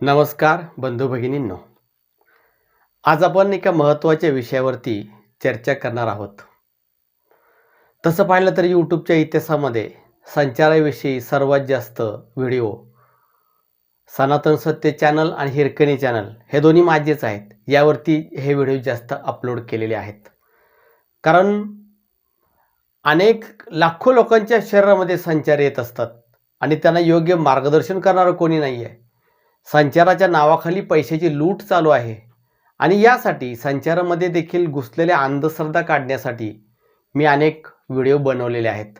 नमस्कार बंधू भगिनींनो आज आपण एका महत्त्वाच्या विषयावरती चर्चा करणार आहोत. तसं पाहिलं तर यूट्यूबच्या इतिहासामध्ये संचाराविषयी सर्वात जास्त व्हिडिओ सनातन सत्य चॅनल आणि हिरकणी चॅनल हे दोन्ही माझेच आहेत. यावरती हे व्हिडिओ जास्त अपलोड केलेले आहेत. कारण अनेक लाखो लोकांच्या शरीरामध्ये संचार येत असतात आणि त्यांना योग्य मार्गदर्शन करणारं कोणी नाही आहे संचाराच्या नावाखाली पैशाची लूट चालू आहे. आणि यासाठी संचारामध्ये देखील घुसलेल्या अंधश्रद्धा काढण्यासाठी मी अनेक व्हिडिओ बनवलेले आहेत.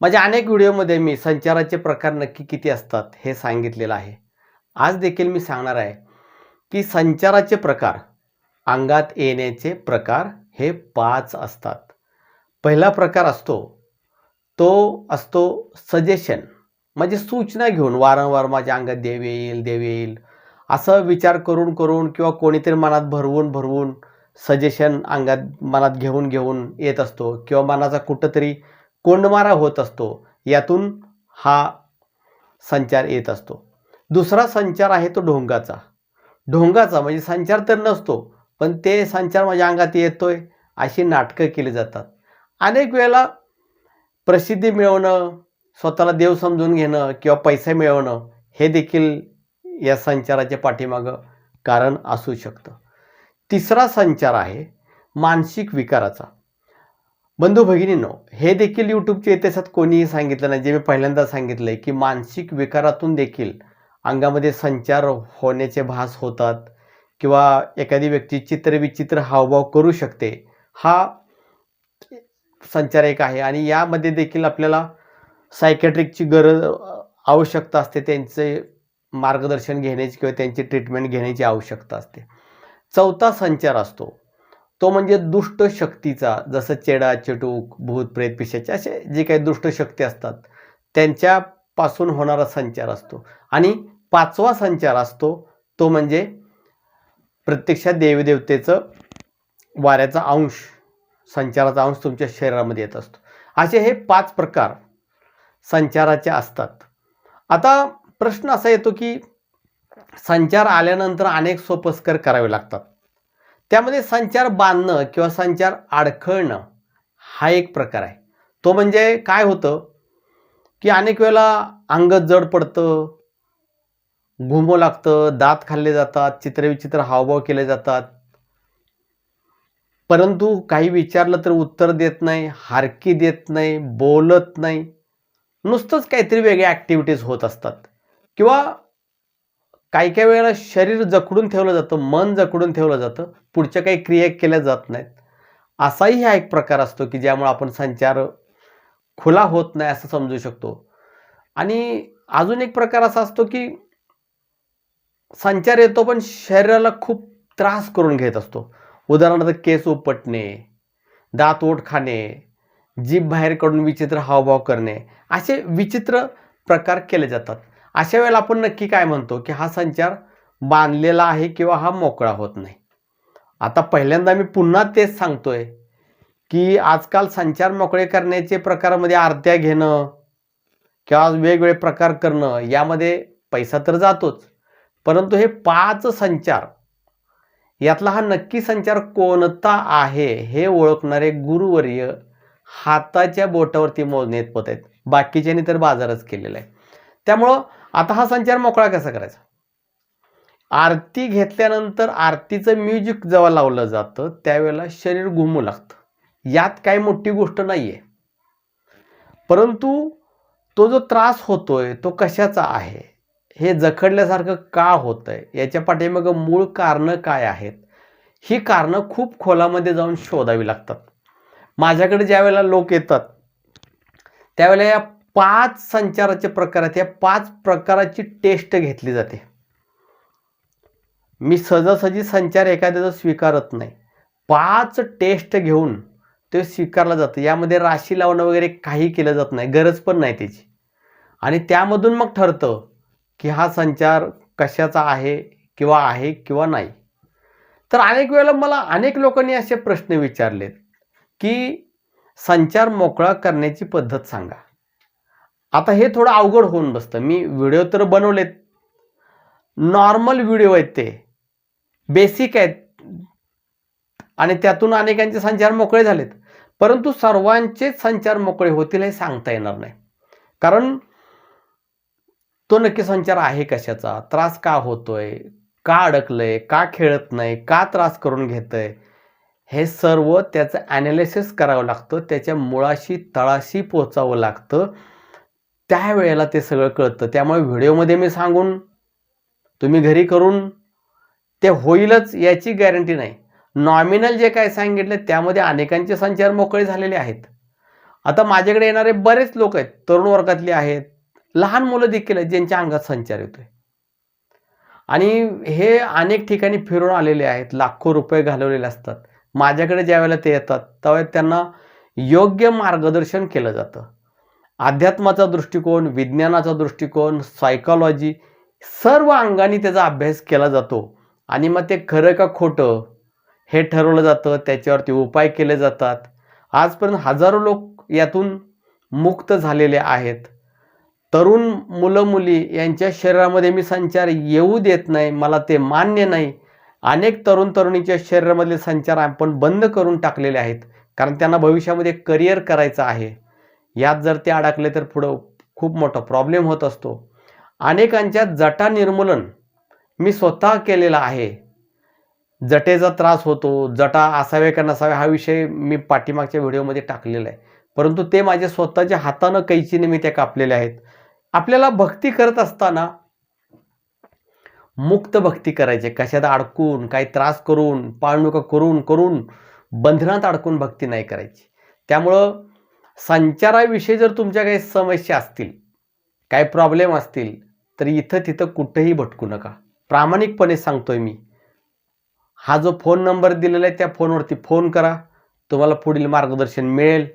माझ्या अनेक व्हिडिओमध्ये मी संचाराचे प्रकार नक्की किती असतात हे सांगितलेलं आहे. आज देखील मी सांगणार आहे की संचाराचे प्रकार अंगात येण्याचे प्रकार हे पाच असतात. पहिला प्रकार असतो तो असतो सजेशन म्हणजे सूचना घेऊन वारंवार माझ्या अंगात देव येईल देव येईल. असं विचार करून करून किंवा कोणीतरी मनात भरवून भरवून सजेशन अंगात मनात घेऊन घेऊन येत असतो किंवा मनाचा कुठंतरी कोंडमारा होत असतो यातून हा संचार येत असतो. दुसरा संचार आहे तो ढोंगाचा. ढोंगाचा म्हणजे संचार तर नसतो पण ते संचार माझ्या अंगात येतोय अशी नाटकं केली जातात. अनेक वेळेला प्रसिद्धी मिळवणं स्वतःला देव समजून घेणं किंवा पैसे मिळवणं हे देखील या संचाराच्या पाठीमागं कारण असू शकतं. तिसरा संचार आहे मानसिक विकाराचा. बंधू भगिनींनो हे देखील यूट्यूबच्या इतिहासात कोणीही सांगितलं नाही. जे मी पहिल्यांदा सांगितलं आहे की मानसिक विकारातून देखील अंगामध्ये संचार होण्याचे भास होतात किंवा एखादी व्यक्ती चित्रविचित्र हावभाव करू शकते. हा संचार एक आहे आणि यामध्ये देखील आपल्याला सायकॅट्रिकची गरज आवश्यकता असते. त्यांचे मार्गदर्शन घेण्याची किंवा त्यांची ट्रीटमेंट घेण्याची आवश्यकता असते. चौथा संचार असतो. तो म्हणजे दुष्ट शक्तीचा जसं चेडा चेटूक भूत प्रेत पिशाचे असे जे काही दुष्ट शक्ती असतात त्यांच्यापासून होणारा संचार असतो. आणि पाचवा संचार असतो तो म्हणजे प्रत्यक्षात देवदेवतेचं वाऱ्याचा अंश संचाराचा अंश तुमच्या शरीरामध्ये येत असतो. असे हे पाच प्रकार संचाराच्या असतात. आता प्रश्न असा येतो की संचार आल्यानंतर अनेक सोपस्कर करावे लागतात. त्यामध्ये संचार बांधणं किंवा संचार अडखळणं हा एक प्रकार आहे. तो म्हणजे काय होतं? की अनेक वेळेला अंग जड पडतं घुमो लागतं दात खाल्ले जातात चित्रविचित्र हावभाव केले जातात. परंतु काही विचारलं तर उत्तर देत नाही हारकी देत नाही बोलत नाही. नुसतंच काहीतरी वेगळ्या ॲक्टिव्हिटीज होत असतात. किंवा काही काही वेळेला शरीर जखडून ठेवलं जातं मन जखडून ठेवलं जातं पुढच्या काही क्रिया केल्या जात नाहीत. असाही हा एक प्रकार असतो की ज्यामुळे आपण संचार खुला होत नाही असं समजू शकतो. आणि अजून एक प्रकार असा असतो की संचार येतो पण शरीराला खूप त्रास करून घेत असतो. उदाहरणार्थ केस उपटणे दात ओठ खाणे जीभ बाहेर काढून विचित्र हावभाव करणे असे विचित्र प्रकार केले जातात. अशा वेळेला आपण नक्की काय म्हणतो की हा संचार बांधलेला आहे किंवा हा मोकळा होत नाही? आता पहिल्यांदा मी पुन्हा तेच सांगतोय की आजकाल संचार मोकळे करण्याचे प्रकारामध्ये आरत्या घेणं किंवा वेगवेगळे प्रकार करणं यामध्ये पैसा तर जातोच. परंतु हे पाच संचार यातला हा नक्की संचार कोणता आहे हे ओळखणारे गुरुवर्य हाताच्या बोटावरती मोजणे पत आहेत बाकीच्यानी तर बाजारच केलेला आहे. त्यामुळं आता हा संचार मोकळा कसा करायचा? आरती घेतल्यानंतर आरतीचं म्युझिक जेव्हा लावलं जातं त्यावेळेला शरीर घुमू लागतं. यात काही मोठी गोष्ट नाही आहे परंतु तो जो त्रास होतोय तो कशाचा आहे? हे जखडल्यासारखं का होतंय? आहे याच्या पाठीमागं मूळ कारणं काय आहेत? ही कारणं खूप खोलामध्ये जाऊन शोधावी लागतात. माझ्याकडे ज्या वेळेला लोक येतात त्यावेळेला या पाच संचाराचे प्रकार आहेत या पाच प्रकाराची टेस्ट घेतली जाते. मी सहजासहजी संचार एखाद्याचा स्वीकारत नाही. पाच टेस्ट घेऊन ते स्वीकारलं जातं. यामध्ये राशी लावणं वगैरे काही केलं जात नाही गरज पण नाही त्याची. आणि त्यामधून मग ठरतं की हा संचार कशाचा आहे किंवा आहे किंवा नाही. तर अनेक वेळेला मला अनेक लोकांनी असे प्रश्न विचारलेत. की संचार मोकळा करण्याची पद्धत सांगा. आता हे थोडं अवघड होऊन बसतं. मी व्हिडिओ तर बनवलेत. नॉर्मल व्हिडिओ आहेत ते. बेसिक आहेत. आणि त्यातून अनेकांचे संचार मोकळे झालेत. परंतु सर्वांचेच संचार मोकळे होतील हे सांगता येणार नाही. कारण तो नक्की संचार आहे कशाचा? त्रास का होतोय? का अडकलंय? का खेळत नाही? का त्रास करून घेतंय? हे सर्व त्याचं ॲनालिसिस करावं लागतं. त्याच्या मुळाशी तळाशी पोचावं लागतं. त्यावेळेला ते सगळं कळतं. त्यामुळे व्हिडिओमध्ये मी सांगून तुम्ही घरी करून ते होईलच याची गॅरंटी नाही. नॉमिनल जे काय सांगितलं त्यामध्ये अनेकांचे संचार मोकळे झालेले आहेत. आता माझ्याकडे येणारे बरेच लोक आहेत. तरुण वर्गातले आहेत. लहान मुलं देखील आहेत ज्यांच्या अंगात संचार येतोय. आणि हे अनेक ठिकाणी फिरून आलेले आहेत. लाखो रुपये घालवलेले असतात. माझ्याकडे ज्या वेळेला ते येतात त्यावेळेस त्यांना योग्य मार्गदर्शन केलं जातं. अध्यात्माचा दृष्टिकोन विज्ञानाचा दृष्टिकोन सायकॉलॉजी सर्व अंगाने त्याचा अभ्यास केला जातो. आणि मग ते खरं का खोटं हे ठरवलं जातं त्याच्यावरती उपाय केले जातात. आजपर्यंत हजारो लोक यातून मुक्त झालेले आहेत. तरुण मुलं मुली यांच्या शरीरामध्ये मी संचार येऊ देत नाही मला ते मान्य नाही. अनेक तरुण तरुणीच्या शरीरामधले संचार आपण बंद करून टाकलेले आहेत. कारण त्यांना भविष्यामध्ये करिअर करायचं आहे. यात जर ते अडकले तर पुढं खूप मोठा प्रॉब्लेम होत असतो. अनेकांच्या जटा निर्मूलन मी स्वतः केलेला आहे. जटेचा त्रास होतो. जटा असावे का नसावे हा विषय मी पाठीमागच्या व्हिडिओमध्ये टाकलेला आहे. परंतु ते माझ्या स्वतःच्या हातानं कैचीने मी त्या कापलेल्या आहेत. आपल्याला भक्ती करत असताना मुक्त भक्ती करायची. कशात अडकून काही त्रास करून पाळणुका करून करून बंधनात अडकून भक्ती नाही करायची. त्यामुळं संचाराविषयी जर तुमच्या काही समस्या असतील काही प्रॉब्लेम असतील तर इथं तिथं कुठंही भटकू नका. प्रामाणिकपणे सांगतोय मी. हा जो फोन नंबर दिलेला आहे त्या फोनवरती फोन करा. तुम्हाला पुढील मार्गदर्शन मिळेल.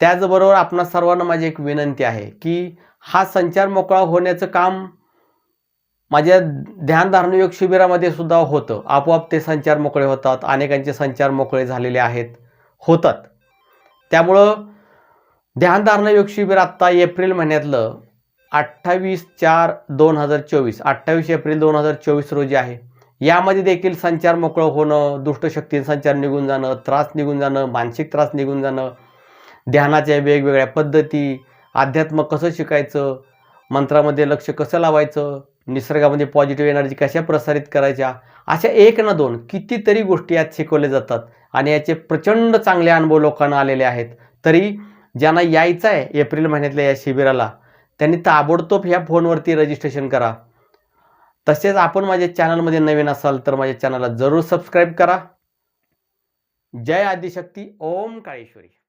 त्याचबरोबर आपणा सर्वांना माझी एक विनंती आहे की हा संचार मोकळा होण्याचं काम माझ्या ध्यानधारणयोग शिबिरामध्ये सुद्धा होतं. आपोआप ते संचार मोकळे होतात. अनेकांचे संचार मोकळे झालेले आहेत. होतात. त्यामुळं ध्यानधारणयोग शिबिर आत्ता एप्रिल महिन्यातलं अठ्ठावीस चार दोन हजार चोवीस अठ्ठावीस एप्रिल दोन हजार चोवीस रोजी आहे. यामध्ये देखील संचार मोकळं होणं दुष्टशक्ती संचार निघून जाणं त्रास निघून जाणं मानसिक त्रास निघून जाणं ध्यानाच्या वेगवेगळ्या पद्धती अध्यात्म कसं शिकायचं मंत्रामध्ये लक्ष कसं लावायचं निसर्गामध्ये पॉझिटिव्ह एनर्जी कशा प्रसारित करायच्या? अशा एक ना दोन कितीतरी गोष्टी यात शिकवल्या जातात आणि याचे प्रचंड चांगले अनुभव लोकांना आलेले आहेत. तरी ज्यांना यायचं आहे एप्रिल महिन्यातल्या या शिबिराला त्यांनी ताबडतोब ह्या फोनवरती रजिस्ट्रेशन करा. तसेच आपण माझ्या चॅनलमध्ये नवीन असाल तर माझ्या चॅनलला जरूर सबस्क्राईब करा. जय आदिशक्ती ओम काळेश्वरी.